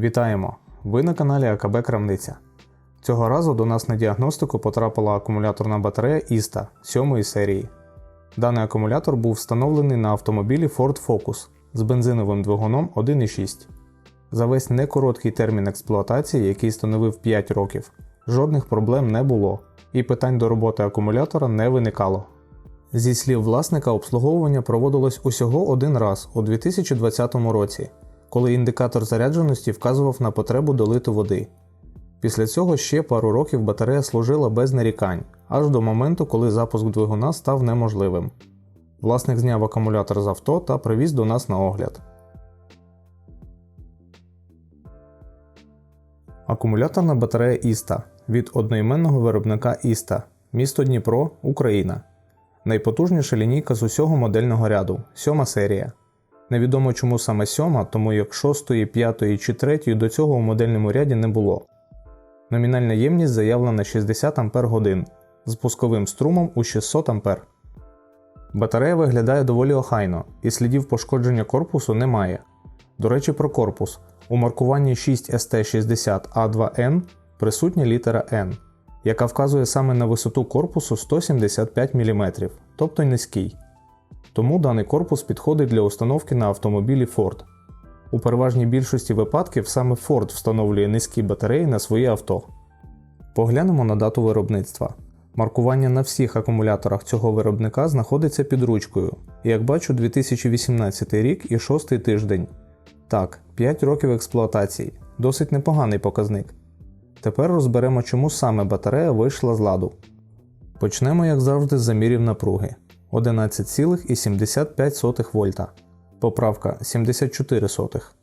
Вітаємо! Ви на каналі АКБ Крамниця. Цього разу до нас на діагностику потрапила акумуляторна батарея Іста 7 серії. Даний акумулятор був встановлений на автомобілі Ford Focus з бензиновим двигуном 1.6. За весь некороткий термін експлуатації, який становив 5 років, жодних проблем не було, і питань до роботи акумулятора не виникало. Зі слів власника, обслуговування проводилось усього один раз у 2020 році, коли індикатор зарядженості вказував на потребу долити води. Після цього ще пару років батарея служила без нарікань, аж до моменту, коли запуск двигуна став неможливим. Власник зняв акумулятор з авто та привіз до нас на огляд. Акумуляторна батарея Іста від одноіменного виробника Іста, місто Дніпро, Україна. Найпотужніша лінійка з усього модельного ряду, сьома серія. Невідомо чому саме сьома, тому як шостої, п'ятої чи третьої до цього у модельному ряді не було. Номінальна ємність заявлена 60 Ах з пусковим струмом у 600 А. Батарея виглядає доволі охайно, і слідів пошкодження корпусу немає. До речі, про корпус. У маркуванні 6ST60A2N присутня літера N, яка вказує саме на висоту корпусу 175 мм, тобто низький. Тому даний корпус підходить для установки на автомобілі Ford. У переважній більшості випадків саме Ford встановлює низькі батареї на свої авто. Поглянемо на дату виробництва. Маркування на всіх акумуляторах цього виробника знаходиться під ручкою. Як бачу, 2018 рік і 6 тиждень. Так, 5 років експлуатації, досить непоганий показник. Тепер розберемо, чому саме батарея вийшла з ладу. Почнемо, як завжди, з замірів напруги 11,75 вольта. Поправка 74 сотих.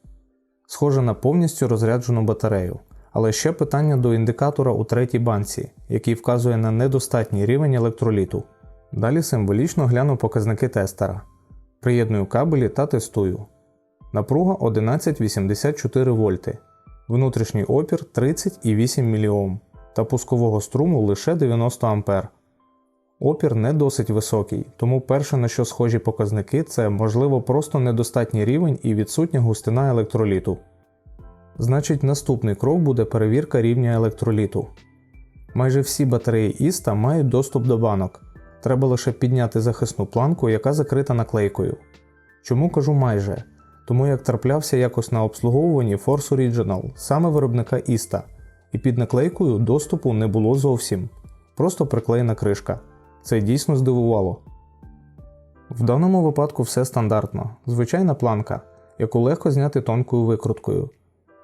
Схоже на повністю розряджену батарею. Але ще питання до індикатора у третій банці, який вказує на недостатній рівень електроліту. Далі символічно гляну показники тестера. Приєдную кабелі та тестую. Напруга 11,84 вольти, внутрішній опір 30,8 мОм та пускового струму лише 90 А. Опір не досить високий, тому перше на що схожі показники це можливо просто недостатній рівень і відсутня густина електроліту. Значить, наступний крок буде перевірка рівня електроліту. Майже всі батареї Іста мають доступ до банок. Треба лише підняти захисну планку, яка закрита наклейкою. Чому кажу майже? Тому як траплявся якось на обслуговуванні Force Original, саме виробника Іста, і під наклейкою доступу не було зовсім, просто приклеєна кришка. Це дійсно здивувало. В даному випадку все стандартно, звичайна планка, яку легко зняти тонкою викруткою.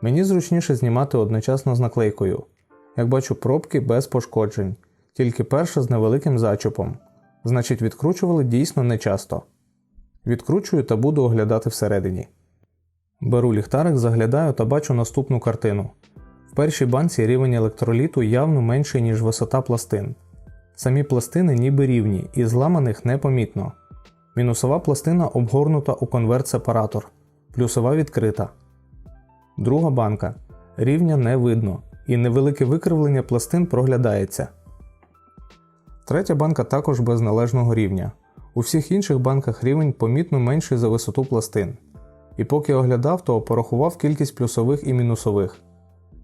Мені зручніше знімати одночасно з наклейкою. Як бачу, пробки без пошкоджень, тільки перша з невеликим зачіпом. Значить, відкручували дійсно нечасто. Відкручую та буду оглядати всередині. Беру ліхтарик, заглядаю та бачу наступну картину. В першій банці рівень електроліту явно менший, ніж висота пластин. Самі пластини ніби рівні і зламаних непомітно. Мінусова пластина обгорнута у конверт-сепаратор, плюсова відкрита. Друга банка. Рівня не видно, і невелике викривлення пластин проглядається. Третя банка також без належного рівня. У всіх інших банках рівень помітно менший за висоту пластин. І поки оглядав, то порахував кількість плюсових і мінусових.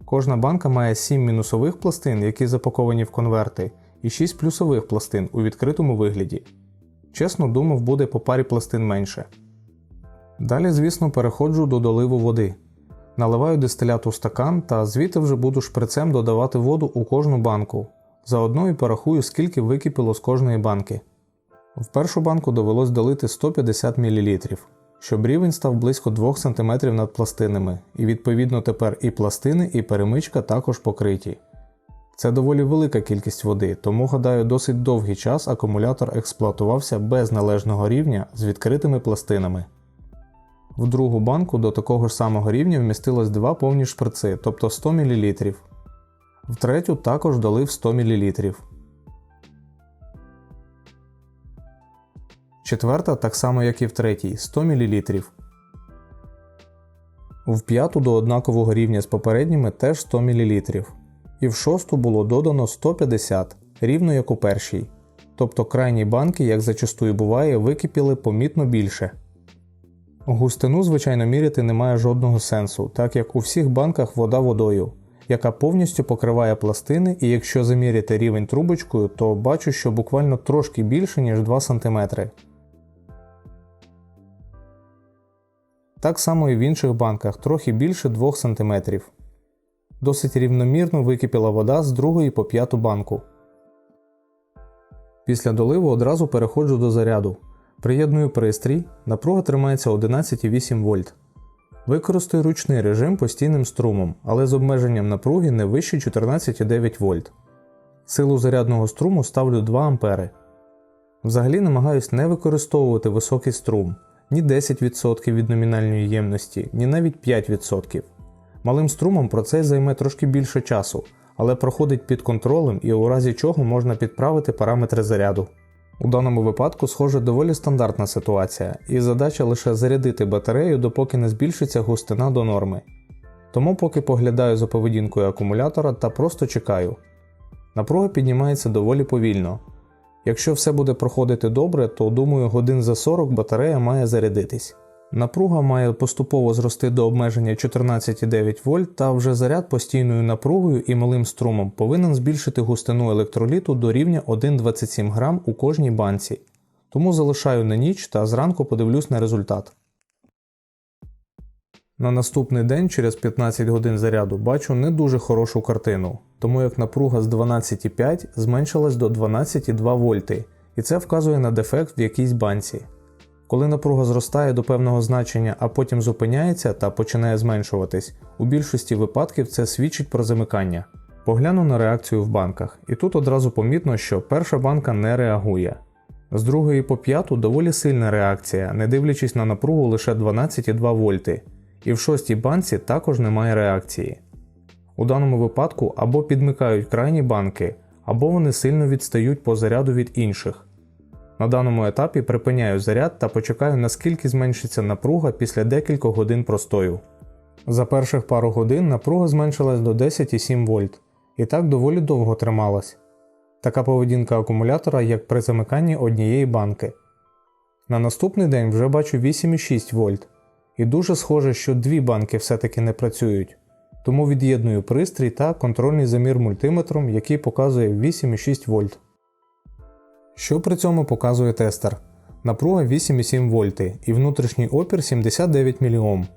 Кожна банка має 7 мінусових пластин, які запаковані в конверти, і 6 плюсових пластин у відкритому вигляді. Чесно думав, буде по парі пластин менше. Далі, звісно, переходжу до доливу води. Наливаю дистилят у стакан та звідти вже буду шприцем додавати воду у кожну банку. Заодно і порахую, скільки википіло з кожної банки. В першу банку довелось долити 150 мл, щоб рівень став близько 2 см над пластинами, і відповідно тепер і пластини, і перемичка також покриті. Це доволі велика кількість води, тому гадаю, досить довгий час акумулятор експлуатувався без належного рівня з відкритими пластинами. В другу банку до такого ж самого рівня вмістилось два повні шприци, тобто 100 мл. В третю також долив 100 мл. Четверта, так само як і в третій, 100 мл. В п'яту до однакового рівня з попередніми теж 100 мл. І в шосту було додано 150, рівно як у першій. Тобто крайні банки, як зачастую буває, википіли помітно більше. Густину, звичайно, міряти немає жодного сенсу, так як у всіх банках вода водою, яка повністю покриває пластини, і якщо заміряти рівень трубочкою, то бачу, що буквально трошки більше, ніж 2 см. Так само і в інших банках трохи більше 2 см. Досить рівномірно википіла вода з другої по п'яту банку. Після доливу одразу переходжу до заряду. Приєдную пристрій, напруга тримається 11,8 вольт. Використаю ручний режим постійним струмом, але з обмеженням напруги не вище 14,9 вольт. Силу зарядного струму ставлю 2 А. Взагалі намагаюсь не використовувати високий струм ні 10% від номінальної ємності, ні навіть 5%. Малим струмом процес займе трошки більше часу, але проходить під контролем і у разі чого можна підправити параметри заряду. У даному випадку, схоже, доволі стандартна ситуація, і задача лише зарядити батарею, допоки не збільшиться густина до норми. Тому поки поглядаю за поведінкою акумулятора та просто чекаю. Напруга піднімається доволі повільно. Якщо все буде проходити добре, то думаю, годин за 40 батарея має зарядитись. Напруга має поступово зрости до обмеження 14,9 вольт, та вже заряд постійною напругою і малим струмом повинен збільшити густину електроліту до рівня 1,27 грам у кожній банці. Тому залишаю на ніч та зранку подивлюсь на результат. На наступний день, через 15 годин заряду, бачу не дуже хорошу картину, тому як напруга з 12,5 зменшилась до 12,2 вольти, і це вказує на дефект в якійсь банці. Коли напруга зростає до певного значення, а потім зупиняється та починає зменшуватись, у більшості випадків це свідчить про замикання. Погляну на реакцію в банках, і тут одразу помітно, що перша банка не реагує. З другої по п'яту доволі сильна реакція, не дивлячись на напругу лише 12,2 вольти, і в шостій банці також немає реакції. У даному випадку або підмикають крайні банки, або вони сильно відстають по заряду від інших. На даному етапі припиняю заряд та почекаю, наскільки зменшиться напруга після декількох годин простою. За перших пару годин напруга зменшилась до 10,7 вольт і так доволі довго трималась. Така поведінка акумулятора, як при замиканні однієї банки. На наступний день вже бачу 8,6 вольт, і дуже схоже, що дві банки все-таки не працюють, тому від'єдную пристрій та контрольний замір мультиметром, який показує 8,6 вольт. Що при цьому показує тестер? Напруга 8,7 вольти і внутрішній опір 79 мОм.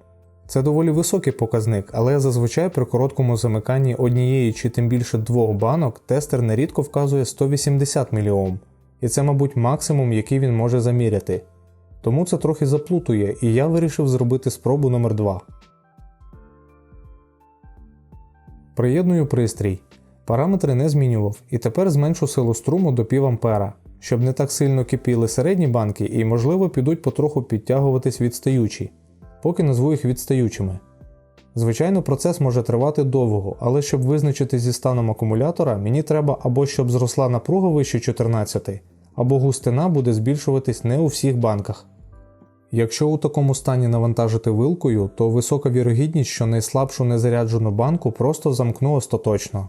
Це доволі високий показник, але зазвичай при короткому замиканні однієї чи тим більше двох банок тестер нерідко вказує 180 мОм, і це, мабуть, максимум, який він може заміряти. Тому це трохи заплутує, і я вирішив зробити спробу номер 2 Приєдную пристрій. Параметри не змінював, і тепер зменшу силу струму до пів ампера щоб не так сильно кипіли середні банки і, можливо, підуть потроху підтягуватись відстаючі, поки назву їх відстаючими. Звичайно, процес може тривати довго, але щоб визначити зі станом акумулятора, мені треба або щоб зросла напруга вище 14, або густина буде збільшуватись не у всіх банках. Якщо у такому стані навантажити вилкою, то висока вірогідність, що найслабшу незаряджену банку просто замкну остаточно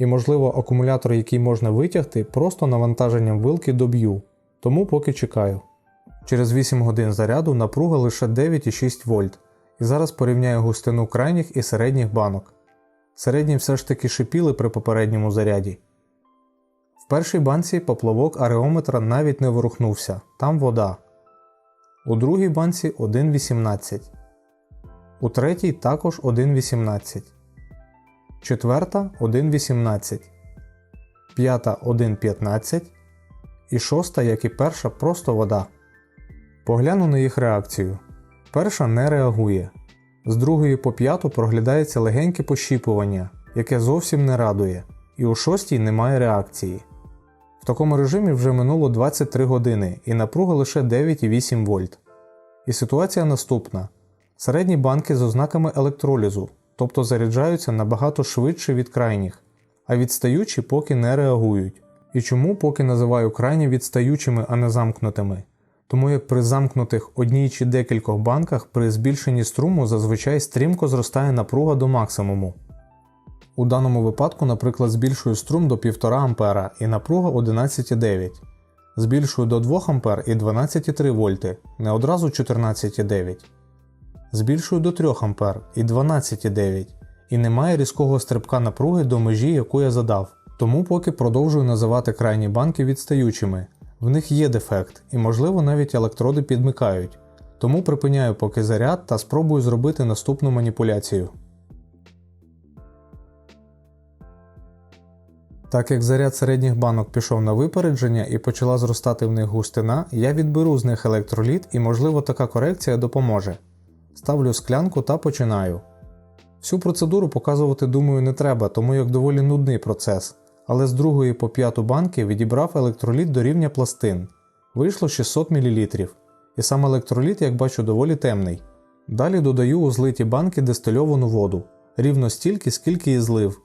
і, можливо, акумулятор, який можна витягти, просто навантаженням вилки доб'ю, тому поки чекаю. Через 8 годин заряду напруга лише 9,6 вольт, і зараз порівняю густину крайніх і середніх банок. Середні все ж таки шипіли при попередньому заряді. В першій банці поплавок ареометра навіть не ворухнувся, там вода. У другій банці 1,18. У третій також 1,18 четверта 1,18, п'ята 1,15 і шоста, як і перша, просто вода. Погляну на їх реакцію. Перша не реагує. З другої по п'яту проглядається легеньке пощіпування, яке зовсім не радує, і у шостій немає реакції. В такому режимі вже минуло 23 години і напруга лише 9,8 вольт. І ситуація наступна: середні банки з ознаками електролізу тобто заряджаються набагато швидше від крайніх, а відстаючі поки не реагують. І чому поки називаю крайні відстаючими, а не замкнутими? Тому як при замкнутих одній чи декількох банках при збільшенні струму зазвичай стрімко зростає напруга до максимуму. У даному випадку, наприклад, збільшую струм до 1,5 А і напруга 11,9, збільшую до 2 А і 12,3 вольти, не одразу 14,9. Збільшую до 3 А і 12,9 і немає різкого стрибка напруги до межі, яку я задав. Тому поки продовжую називати крайні банки відстаючими. В них є дефект, і можливо навіть електроди підмикають. Тому припиняю поки заряд та спробую зробити наступну маніпуляцію. Так як заряд середніх банок пішов на випередження і почала зростати в них густина, я відберу з них електроліт і можливо така корекція допоможе. Ставлю склянку та починаю. Всю процедуру показувати, думаю, не треба, тому як доволі нудний процес, але з другої по п'яту банки відібрав електроліт до рівня пластин. Вийшло 600 мл. І сам електроліт, як бачу, доволі темний. Далі додаю у злиті банки дистильовану воду, рівно стільки, скільки і злив.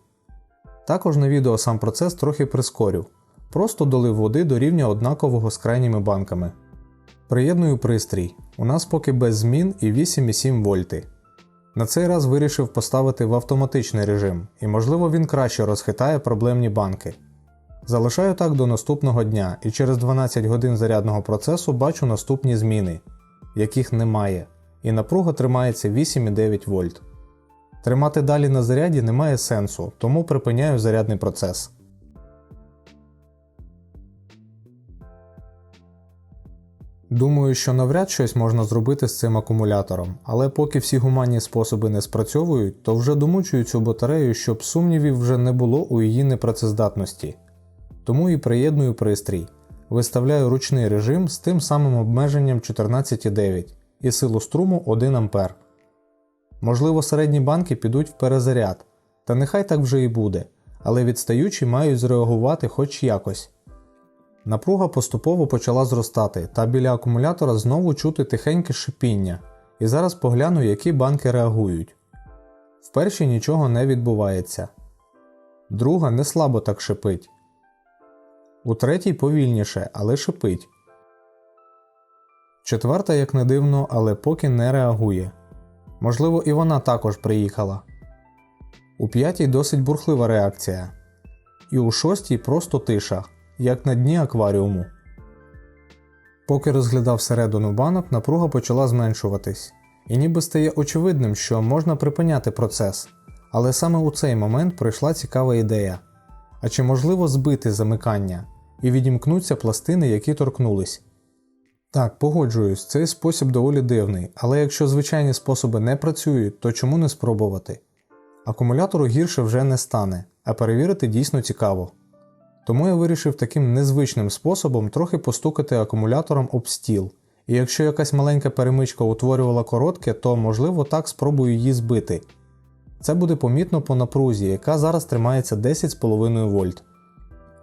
Також на відео сам процес трохи прискорю. Просто долив води до рівня однакового з крайніми банками. Приєдную пристрій. У нас поки без змін і 8,7 вольти. На цей раз вирішив поставити в автоматичний режим, і можливо він краще розхитає проблемні банки. Залишаю так до наступного дня і через 12 годин зарядного процесу бачу наступні зміни, яких немає, і напруга тримається 8,9 вольт. Тримати далі на заряді немає сенсу, тому припиняю зарядний процес. Думаю, що навряд щось можна зробити з цим акумулятором, але поки всі гуманні способи не спрацьовують, то вже домучую цю батарею, щоб сумнівів вже не було у її непрацездатності. Тому і приєдную пристрій. Виставляю ручний режим з тим самим обмеженням 14,9 і силу струму 1 А. Можливо, середні банки підуть в перезаряд, та нехай так вже і буде, але відстаючі мають зреагувати хоч якось. Напруга поступово почала зростати, та біля акумулятора знову чути тихеньке шипіння, і зараз погляну, які банки реагують. В першій нічого не відбувається. Друга не слабо так шипить. У третій повільніше, але шипить. Четверта, як не дивно, але поки не реагує. Можливо, і вона також приїхала. У п'ятій досить бурхлива реакція. І у шостій просто тиша, як на дні акваріуму. Поки розглядав середину банок, напруга почала зменшуватись, і ніби стає очевидним, що можна припиняти процес. Але саме у цей момент прийшла цікава ідея. А чи можливо збити замикання і відімкнуться пластини, які торкнулись? Так, погоджуюсь, цей спосіб доволі дивний, але якщо звичайні способи не працюють, то чому не спробувати? Акумулятору гірше вже не стане, а перевірити дійсно цікаво. Тому я вирішив таким незвичним способом трохи постукати акумулятором об стіл, і якщо якась маленька перемичка утворювала коротке, то можливо так спробую її збити. Це буде помітно по напрузі, яка зараз тримається 10,5 вольт.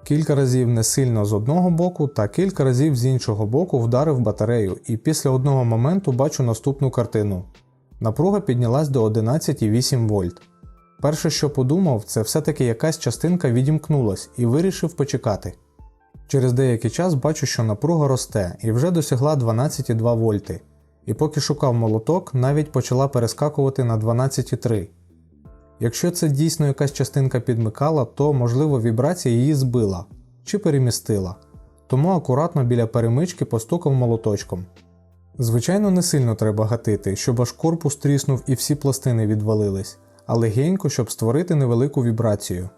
Кілька разів не сильно з одного боку та кілька разів з іншого боку вдарив батарею, і після одного моменту бачу наступну картину. Напруга піднялась до 11,8 вольт. Перше, що подумав, це все-таки якась частинка відімкнулась і вирішив почекати. Через деякий час бачу, що напруга росте і вже досягла 12,2 вольти. І поки шукав молоток, навіть почала перескакувати на 12,3. Якщо це дійсно якась частинка підмикала, то можливо вібрація її збила чи перемістила, тому акуратно біля перемички постукав молоточком. Звичайно, не сильно треба гатити, щоб аж корпус тріснув і всі пластини відвалились, а легенько, щоб створити невелику вібрацію.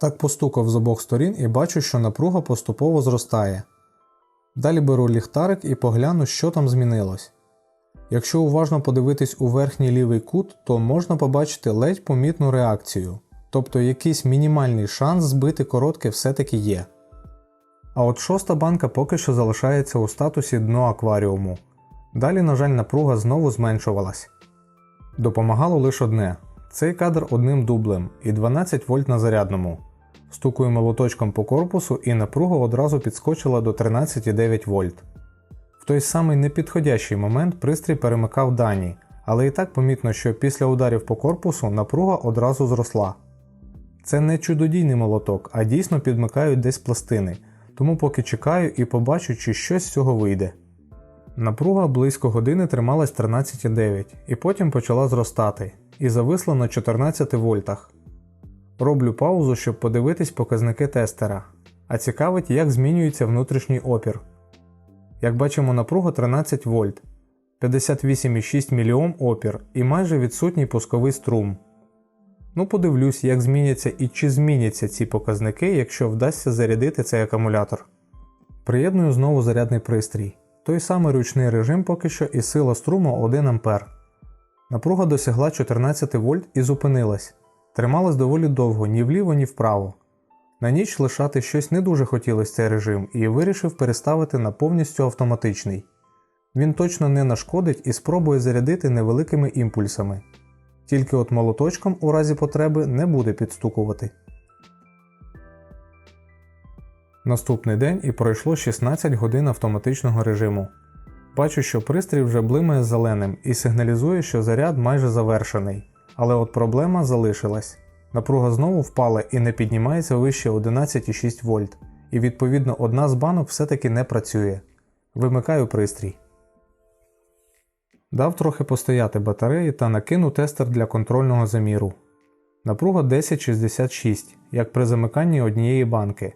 Так постукав з обох сторін і бачу, що напруга поступово зростає. Далі беру ліхтарик і погляну, що там змінилось. Якщо уважно подивитись у верхній лівий кут, то можна побачити ледь помітну реакцію, тобто якийсь мінімальний шанс збити коротке все-таки є. А от шоста банка поки що залишається у статусі дно акваріуму. Далі, на жаль, напруга знову зменшувалась. Допомагало лише одне цей кадр одним дублем і 12 вольт на зарядному. Стукую молоточком по корпусу і напруга одразу підскочила до 13,9 вольт. В той самий непідходящий момент пристрій перемикав дані, але і так помітно, що після ударів по корпусу напруга одразу зросла. Це не чудодійний молоток, а дійсно підмикають десь пластини, тому поки чекаю і побачу, чи щось з цього вийде. Напруга близько години трималась 13,9 і потім почала зростати і зависла на 14 вольтах. Роблю паузу, щоб подивитись показники тестера, а цікавить, як змінюється внутрішній опір. Як бачимо, напруга 13 вольт. 58,6 мільйом опір і майже відсутній пусковий струм. Ну, подивлюсь, як зміняться і чи зміняться ці показники, якщо вдасться зарядити цей акумулятор. Приєдную знову зарядний пристрій. Той самий ручний режим поки що і сила струму 1 А. Напруга досягла 14 вольт і зупинилась. Трималась доволі довго, ні вліво, ні вправо. На ніч лишати щось не дуже хотілося цей режим і вирішив переставити на повністю автоматичний. Він точно не нашкодить і спробує зарядити невеликими імпульсами. Тільки от молоточком у разі потреби не буде підстукувати. Наступний день і пройшло 16 годин автоматичного режиму. Бачу, що пристрій вже блимає зеленим і сигналізує, що заряд майже завершений. Але от проблема залишилась. Напруга знову впала і не піднімається вище 11,6 вольт, і відповідно одна з банок все-таки не працює. Вимикаю пристрій. Дав трохи постояти батареї та накину тестер для контрольного заміру. Напруга 1066, як при замиканні однієї банки.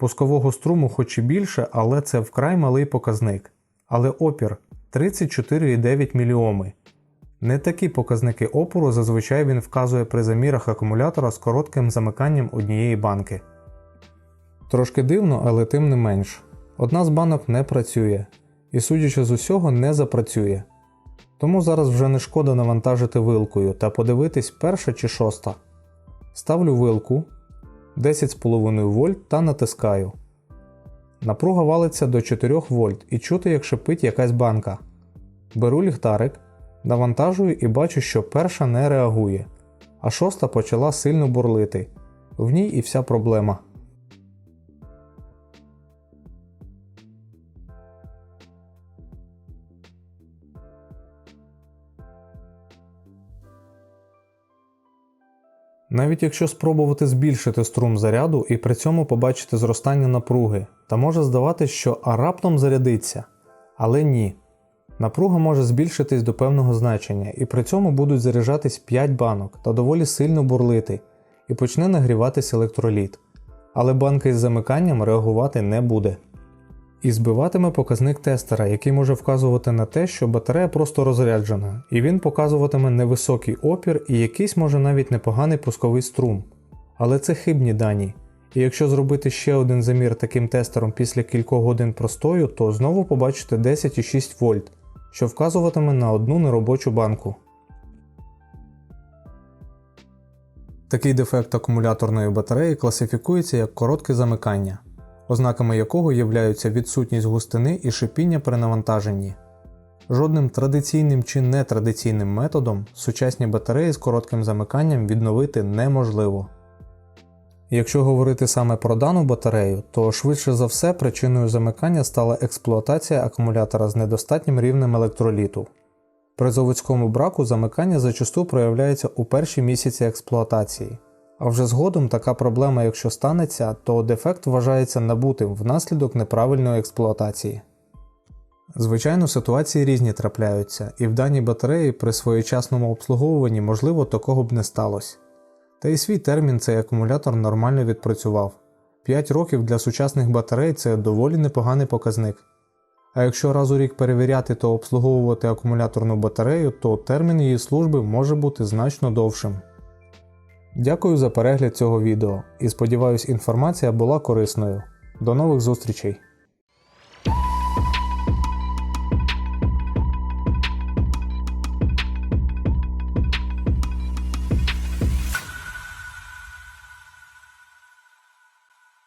Пускового струму хоч і більше, але це вкрай малий показник. Але опір 34,9 мільйоми. Не такі показники опору зазвичай він вказує при замірах акумулятора з коротким замиканням однієї банки. Трошки дивно, але тим не менш. Одна з банок не працює і, судячи з усього, не запрацює. Тому зараз вже не шкода навантажити вилкою та подивитись перша чи шоста. Ставлю вилку 10,5 вольт та натискаю. Напруга валиться до 4 вольт і чути, як шипить якась банка. Беру ліхтарик, навантажую і бачу, що перша не реагує, а шоста почала сильно бурлити. В ній і вся проблема. Навіть якщо спробувати збільшити струм заряду і при цьому побачити зростання напруги, та може здаватись, що а раптом зарядиться. Але ні. Напруга може збільшитись до певного значення, і при цьому будуть заряджатись 5 банок та доволі сильно бурлити, і почне нагріватись електроліт. Але банка із замиканням реагувати не буде. І збиватиме показник тестера, який може вказувати на те, що батарея просто розряджена, і він показуватиме невисокий опір і якийсь може навіть непоганий пусковий струм. Але це хибні дані. І якщо зробити ще один замір таким тестером після кількох годин простою, то знову побачите 10,6 вольт, що вказуватиме на одну неробочу банку. Такий дефект акумуляторної батареї класифікується як коротке замикання ознаками якого являються відсутність густини і шипіння при навантаженні. Жодним традиційним чи нетрадиційним методом сучасні батареї з коротким замиканням відновити неможливо. Якщо говорити саме про дану батарею, то швидше за все причиною замикання стала експлуатація акумулятора з недостатнім рівнем електроліту. При заводському браку замикання зачасту проявляється у перші місяці експлуатації. А вже згодом така проблема, якщо станеться, то дефект вважається набутим внаслідок неправильної експлуатації. Звичайно, ситуації різні трапляються, і в даній батареї при своєчасному обслуговуванні можливо такого б не сталося. Та й свій термін цей акумулятор нормально відпрацював. 5 років для сучасних батарей це доволі непоганий показник. А якщо раз у рік перевіряти та обслуговувати акумуляторну батарею, то термін її служби може бути значно довшим. Дякую за перегляд цього відео і сподіваюсь інформація була корисною. До нових зустрічей!